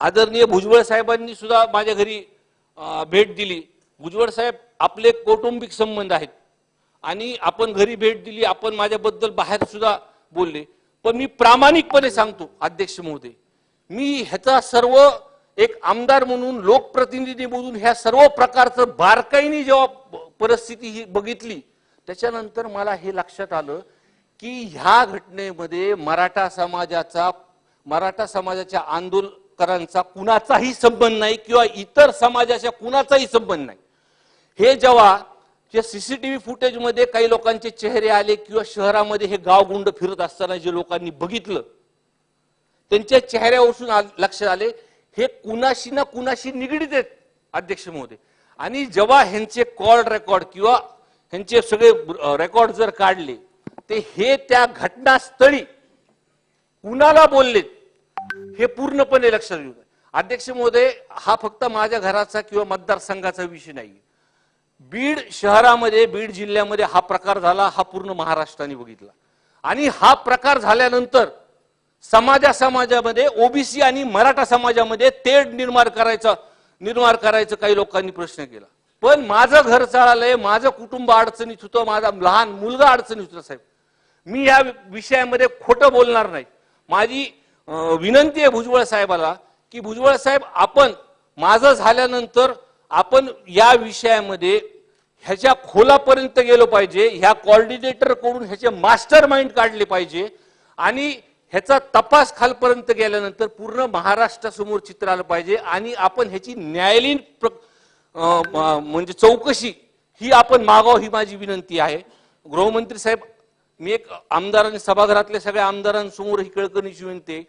आदरणीय भुजबळ साहेबांनी सुद्धा माझ्या घरी भेट दिली. भुजबळ साहेब आपले कौटुंबिक संबंध आहेत. आणि आपण घरी भेट दिली आपण माझ्याबद्दल बाहेर सुद्धा बोलले. पण मी प्रामाणिकपणे सांगतो अध्यक्ष महोदय मी ह्याचा सर्व एक आमदार म्हणून लोकप्रतिनिधी म्हणून ह्या सर्व प्रकारचं बारकाईने जेव्हा परिस्थिती ही बघितली त्याच्यानंतर मला हे लक्षात आलं की ह्या घटनेमध्ये मराठा समाजाचा मराठा समाजाच्या आंदोलन करांचा कुणाचाही संबंध नाही किंवा इतर समाजाच्या कुणाचाही संबंध नाही. हे जेव्हा जे सीसीटीव्ही फुटेजमध्ये काही लोकांचे चेहरे आले किंवा शहरामध्ये हे गावगुंड फिरत असताना जे लोकांनी बघितलं त्यांच्या चेहऱ्यावरून लक्षात आले हे कुणाशी ना कुणाशी निगडीत आहेत अध्यक्ष महोदय. आणि जेव्हा ह्यांचे कॉल रेकॉर्ड किंवा ह्यांचे सगळे रेकॉर्ड जर काढले ते हे त्या घटनास्थळी कुणाला बोललेत? हे पूर्णपणे लक्षात घेऊ अध्यक्ष महोदय हा फक्त माझ्या घराचा किंवा मतदारसंघाचा विषय नाही. बीड शहरामध्ये बीड जिल्ह्यामध्ये हा प्रकार झाला हा पूर्ण महाराष्ट्राने बघितला. आणि हा प्रकार झाल्यानंतर समाजा समाजामध्ये ओबीसी आणि मराठा समाजामध्ये तेढ निर्माण करायचा निर्माण करायचं काही लोकांनी प्रश्न केला. पण माझं घर चाललंय माझं कुटुंब अडचणीत होतं माझा लहान मुलगा अडचणीत होता साहेब. मी या विषयामध्ये खोटं बोलणार नाही. माझी विनंती आहे भुजबळ साहेबाला की भुजबळ साहेब आपण माझं झाल्यानंतर आपण या विषयामध्ये ह्याच्या खोलापर्यंत गेलो पाहिजे ह्या कॉर्डिनेटरकडून ह्याचे मास्टर माइंड काढले पाहिजे आणि ह्याचा तपास खालपर्यंत गेल्यानंतर पूर्ण महाराष्ट्रासमोर चित्र आलं पाहिजे आणि आपण ह्याची न्यायालयीन प्र- म्हणजे चौकशी ही आपण मागाव ही माझी विनंती आहे. गृहमंत्री साहेब मी एक आमदारांनी सभागृहातल्या सगळ्या आमदारांसमोर ही कळकणीची विनंती आहे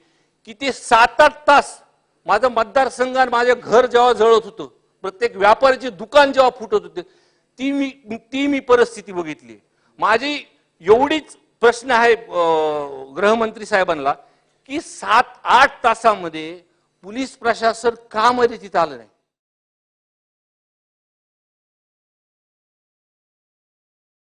की ते सात आठ तास माझं मतदारसंघ आणि माझं घर जेव्हा जळत होतं प्रत्येक व्यापाऱ्याचे दुकान जेव्हा फुटत होते ती मी ती मी परिस्थिती बघितली. माझी एवढीच प्रश्न आहे गृहमंत्री साहेबांना की सात आठ तासामध्ये पोलीस प्रशासन का मध्ये तिथं आलं नाही?